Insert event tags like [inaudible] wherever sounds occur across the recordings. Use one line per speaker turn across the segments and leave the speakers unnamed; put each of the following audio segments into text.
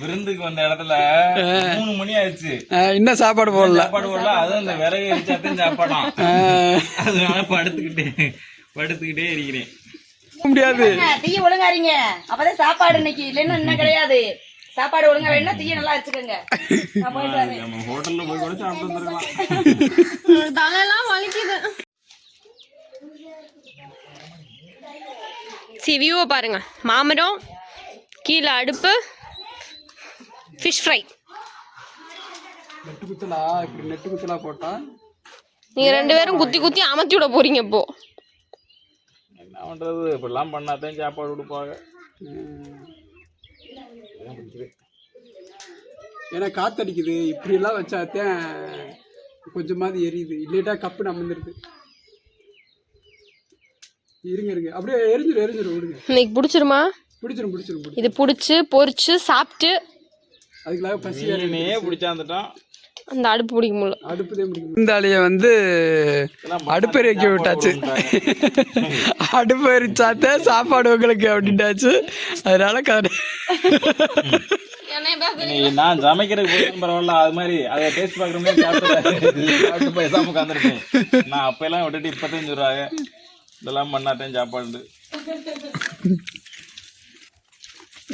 விருந்துக்கு வந்த இடத்துல மூணு மணி ஆயிடுச்சு.
இன்னும் சாப்பாடு போடல.
சாப்பாடு போடல. அதுவும் இந்த விறகு எரிச்சாத்தையும் சாப்பாடாம். அதனால படுத்துக்கிட்டே படுத்துக்கிட்டே இருக்கிறேன்.
முடியாது.
தீய ஒழுங்காரிங்க அப்பதான் சாப்பாடு இன்னைக்கு. இல்லைன்னா இன்னும் கிடையாது. சாப்பாடு ஒழுங்கா வேணும்னா தீய நல்லா வச்சுக்கோங்க
நம்ம ஹோட்டல்ல போய் கூட சாப்பிட்டு வந்துருக்கலாம்
தலையெல்லாம் வலிக்குது. சரி வியூவை பாருங்க. மாமரம் கீழே அடுப்பு ஃபிஷ் ஃப்ரை
நெட்டு குத்தலா இப்படி நெட்டு குத்தலா போட்டா
நீங்க ரெண்டு பேரும் குத்தி குத்தி அமர்த்தி விட போறீங்க இப்போ.
என்ன பண்றது? இப்படிலாம் பண்ணாதான் சாப்பாடு கொடுப்பாங்க.
ஏன்னா காத்தடிக்குது. இப்படி எல்லாம் வச்சாத்தான் கொஞ்சமாவது எரியுது. இல்லைட்டா கப்பு அமர்ந்துருது இருங்க இருங்க. அப்படியே எரிஞ்சிரும் எரிஞ்சிரும். விடுங்க.
இன்னைக்கு பிடிச்சிருமா?
பிடிச்சிரும் பிடிச்சிரும்
இது பிடிச்சி பொரிச்சு சாப்பிட்டு
அதுக்குள்ளாக பசி
மீனே பிடிச்சாந்துட்டான்.
அந்த அடுப்பு பிடிக்க முடியல.
அடுப்புதே முடிக்கும் இந்த ஆளைய வந்து அடுப்பு எரிக்க விட்டாச்சு. அடுப்பு எரிச்சாத்த சாப்பாடு உங்களுக்கு அப்படின்ட்டாச்சு. அதனால கதை.
நான் சமைக்கிறதுக்கு பரவாயில்ல. அது மாதிரி அதை டேஸ்ட் பார்க்குறோமே பேசாம உட்காந்துருக்கேன் நான் அப்பெல்லாம் விட்டுட்டு இப்பதான் சொல்றாங்க இதெல்லாம் பண்ணாட்டேன் சாப்பாடு.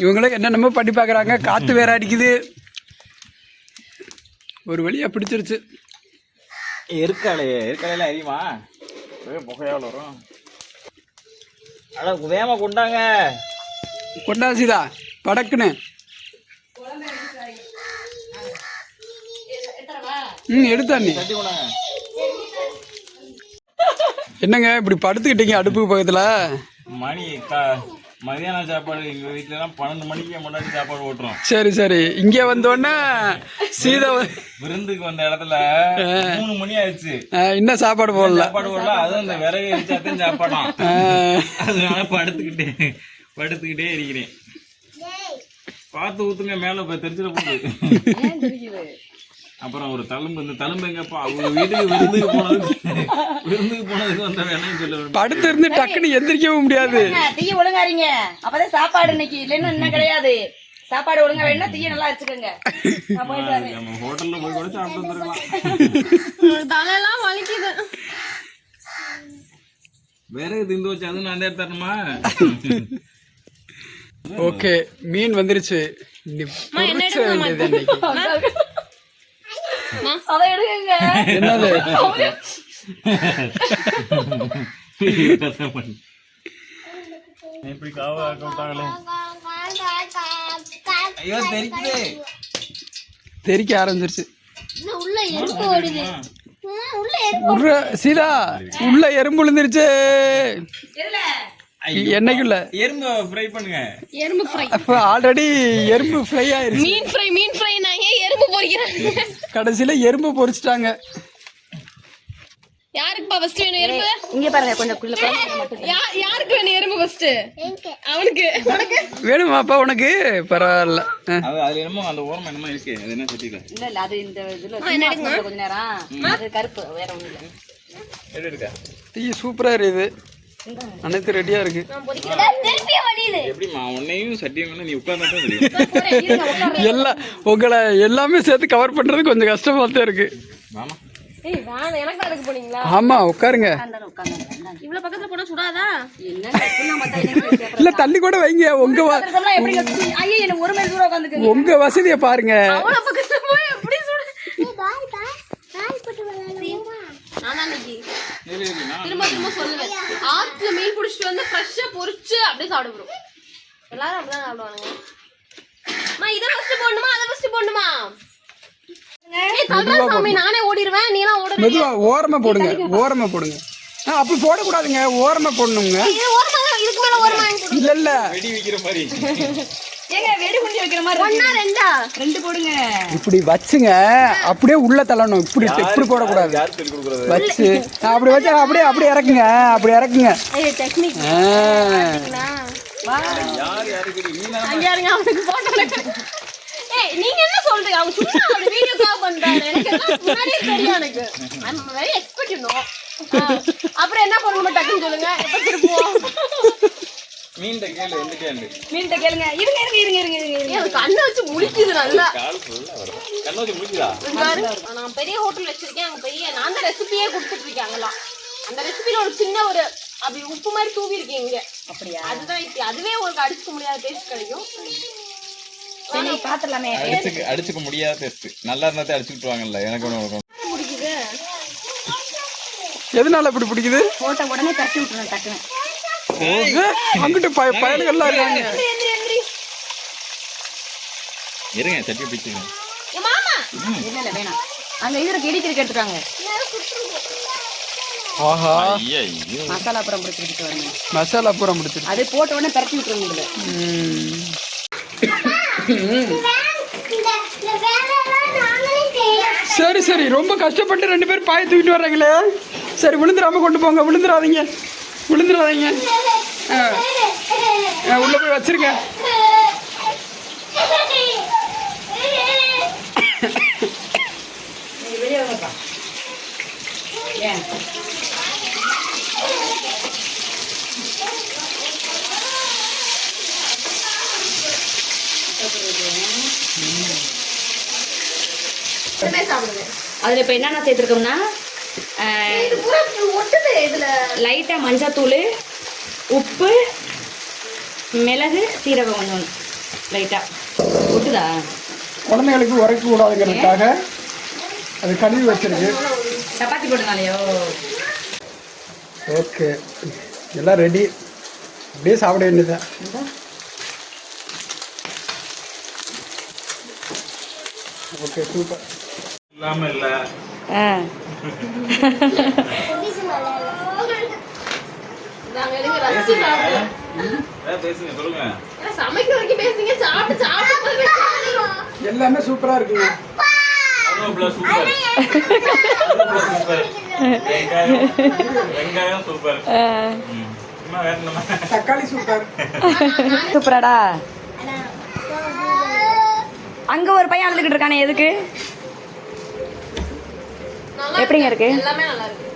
இவங்களும் என்னென்னமோ பண்ணி பார்க்குறாங்க. காற்று வேற அடிக்குது. ஒரு வழியா பிடிச்சிருச்சு.
எருக்காலையே எருக்காலையில அறியுமா ஒரே புகையாவில் வரும். அட வேகமா கொண்டாங்க.
கொண்டாசிதா படக்குன்னு. ம் எடுத்தா நீ. என்னங்க இப்படி படுத்துக்கிட்டீங்க அடுப்புக்கு பக்கத்தில்?
மணி கா மதியான சாப்பாடு எங்க வீட்டுல எல்லாம் பன்னெண்டு மணிக்கு முன்னாடி சாப்பாடு ஓட்டுறோம்.
சரி சரி. இங்கே வந்தோடனே சீதா
விருந்துக்கு வந்த இடத்துல மூணு மணி ஆயிடுச்சு.
இன்னும் சாப்பாடு போடல.
சாப்பாடு போடல. அதுவும் இந்த விறகு எரிச்சாத்தையும் சாப்பாடாம் அதனால படுத்துக்கிட்டே படுத்துக்கிட்டே இருக்கிறேன். பார்த்து ஊத்துங்க மேல போய் தெரிச்சிட போகுது. அப்புறம் ஒரு தழும்பு இந்த தழும்பு எங்கப்பா? அவங்க வீட்டுக்கு விருந்துக்கு போனதுக்கு விருந்துக்கு போனதுக்கு வந்த வேலையும் சொல்ல.
படுத்து இருந்து டக்குன்னு எந்திரிக்கவும் முடியாது.
தீய ஒழுங்காரிங்க அப்பதான் சாப்பாடு இன்னைக்கு இல்லைன்னா இன்னும் கிடையாது. சாப்பாடு ஒழுங்கா வேணும்னா தீய நல்லா வச்சுக்கோங்க
நம்ம ஹோட்டல்ல போய் கூட சாப்பிட்டு வந்துருக்கலாம்
தலையெல்லாம் வலிக்குது.
விறகு திந்து வச்சு அது நான் தரணுமா?
ஓகே மீன் வந்துருச்சு. இன்னைக்கு.
அதை எடுங்க.
என்னது?
எப்படி காவ விட்டாங்களே. ஐயோ தெரிக்குது.
தெறிக்க ஆரம்பிச்சிருச்சு.
உள்ள எறும்பு ஓடுது.
உள்ள சீதா உள்ள எறும்பு விழுந்துருச்சு. என்னைக்குள்ள?
எறும்பு ஃப்ரை பண்ணுங்க.
எறும்பு ஃப்ரை
ஆல்ரெடி எறும்பு ஃப்ரை ஆயிருச்சு.
மீன் ஃப்ரை மீன் ஃப்ரை பொரிக்கிறேன்
கடைசியில எறும்பு பொரிச்சிட்டாங்க
யாருக்குப்பா ஃபர்ஸ்ட் வேணும் எறும்பு?
இங்க பாருங்க கொஞ்சம் குள்ள குழம்பு மட்டும்
யா- யாருக்கு வேணும் எறும்பு ஃபர்ஸ்ட் அவனுக்கு. உனக்கு?
வேணுமாப்பா உனக்கு? பரவாயில்ல. ஆ.
அது அதுல என்னமோ அந்த ஓரம் என்னமோ இருக்கு. அது என்ன சட்டியில
இல்ல இல்ல அது இந்த இதுல கொஞ்ச நேரம். அது கருப்பு வேற ஒண்ணும் இல்ல.
எடு எடுக்க.
டீ சூப்பரா இருக்குது. அனைத்து ரெடியா இருக்கு.
எப்படிம்மா உன்னையும் சட்டியும் நீ உட்கார்ந்தா தெரியும்.
எல்லாம் உங்களை எல்லாமே சேர்த்து கவர் பண்றது கொஞ்சம் கஷ்டமா தான் இருக்கு ஆமா உட்காருங்க? இல்ல தள்ளி கூட வைங்க உங்க உங்க வசதியை பாருங்க.
திரும்ப திரும்ப சொல்லுவேன். ஆத்துல மீன் பிடிச்சிட்டு வந்து ஃப்ரெஷ்ஷா பொரிச்சு அப்படியே சாப்பிட போறோம் எல்லாரும் அப்படிதான் சாப்பிடுவானுங்க. அம்மா இதை ஃபர்ஸ்ட் போடணுமா? அதை ஃபர்ஸ்ட் போடணுமா? சாமி நானே ஓடிடுவேன் நீ எல்லாம் ஓடுற
மெதுவா ஓரமா போடுங்க. ஓரமா போடுங்க. அப்படி போடக்கூடாதுங்க. ஓரமா போடணுங்க.
இது ஓரமா இதுக்கு மேல ஓரமா வாங்கி கொடு.
இல்ல இல்ல.
வெடி வைக்கிற மாதிரி. [laughs]
ஏங்க வெடி குண்டி வைக்கிற மாதிரி
ஒண்ணா
இருக்கு.
ரெண்டா?
ரெண்டு போடுங்க.
இப்படி வச்சுங்க. அப்படியே உள்ள தள்ளணும். இப்படி இப்படி
சொல்லி கொடுக்குறது?
வச்சு. அப்படி வச்சு அப்படியே அப்படியே இறக்குங்க. அப்படி இறக்குங்க.
ஏய் டெக்னிக்
ஆ.
யார் யாருக்கு நீ தானே
அங்க இருங்க அவனுக்கு போட்டோ ஏய் நீங்க என்ன சொல்றீங்க? அவன் சும்மா அந்த வீடியோ கால் பண்றாரு எனக்கு எல்லாம் முன்னாடியே தெரியும் எனக்கு. I am very expect you know அப்புறம் என்ன பண்ணணும் டக்குன்னு சொல்லுங்க. எப்ப திருப்புவோம்?
மீன் கேளு
மீன்கிட்ட கேளுங்க. இருங்க இருங்க இருங்க இருங்க இருங்க இருங்க.
ஏன் அது கண்ணை வச்சு முழிக்குது நல்லா.
கால் ஃபுல்லா வரும். கண்ணு வச்சு முடிக்குதா
பாரு, நான் பெரிய ஹோட்டல் வச்சிருக்கேன். அங்க பெரிய நான் தான் ரெசிபியே கொடுத்துட்டு இருக்கேன் அங்கெல்லாம் அந்த ரெசிபில ஒரு சின்ன ஒரு அப்படி உப்பு மாதிரி தூவி இங்க.
அப்படியா?
அதுதான் இப்ப அதுவே உங்களுக்கு அடிச்சுக்க முடியாத டேஸ்ட் கிடைக்கும்.
சரி நீ பாத்துடலாமே.
அடிச்சுக்க அடிச்சுக்க முடியாத டெஸ்ட் நல்லா இருந்தா அடிச்சுக்கிட்டு வாங்கல்ல எனக்கு ஒன்று இருக்கும்
பிடிக்குது?
எதனால இப்படி பிடிக்குது?
போட்ட உடனே தட்டி விட்டுறேன் டக்குன்னு.
அங்கிட்டு பய பயலுகள்லாம் இருக்காங்க.
இருங்க
இல்ல இல்ல வேணாம். அங்க இது இருக்கு இடிக்கிறதுக்கு எடுத்துக்காங்க
ஆஹா.
மசாலா அப்புறம் பிடிச்சிட்டு வரணும்
மசாலா பூரா முடிச்சிருச்சு
அது போட்ட உடனே பரட்டி விட்டுருங்க இதுல
ம். சரி சரி. ரொம்ப கஷ்டப்பட்டு ரெண்டு பேரும் பாய தூக்கிட்டு வர்றாங்களே. சரி விழுந்துடாம கொண்டு போங்க. விழுந்துடாதீங்க. விழுந்துடாதீங்க. உள்ள போய் வச்சிருங்க.
அதுல இப்ப என்னென்ன சேர்த்திருக்கோம்னா
இது பூரா ஒட்டுது இதுல.
லைட்டா மஞ்சத்தூள் உப்பு மிளகு சீரகம் கொஞ்சம் லைட்டா. ஒட்டுதா?
குழந்தைகளுக்கு உரைக்க கூடாதுங்கிறதுக்காக அது கழுவி வச்சிருக்கு.
சப்பாத்தி போட்டனாலையோ
ஓகே. எல்லாம் ரெடி அப்படியே சாப்பிட வேண்டியதுதான். ஓகே சூப்பர் எல்லாமே இருக்குங்க
சூப்பர். நம்ம?
தக்காளி சூப்பர்.
சூப்பராடா. அங்க ஒரு பையன் அழுதுகிட்டு இருக்கானே எதுக்கு? எப்படிங்க இருக்கு?
எல்லாமே நல்லா இருக்கு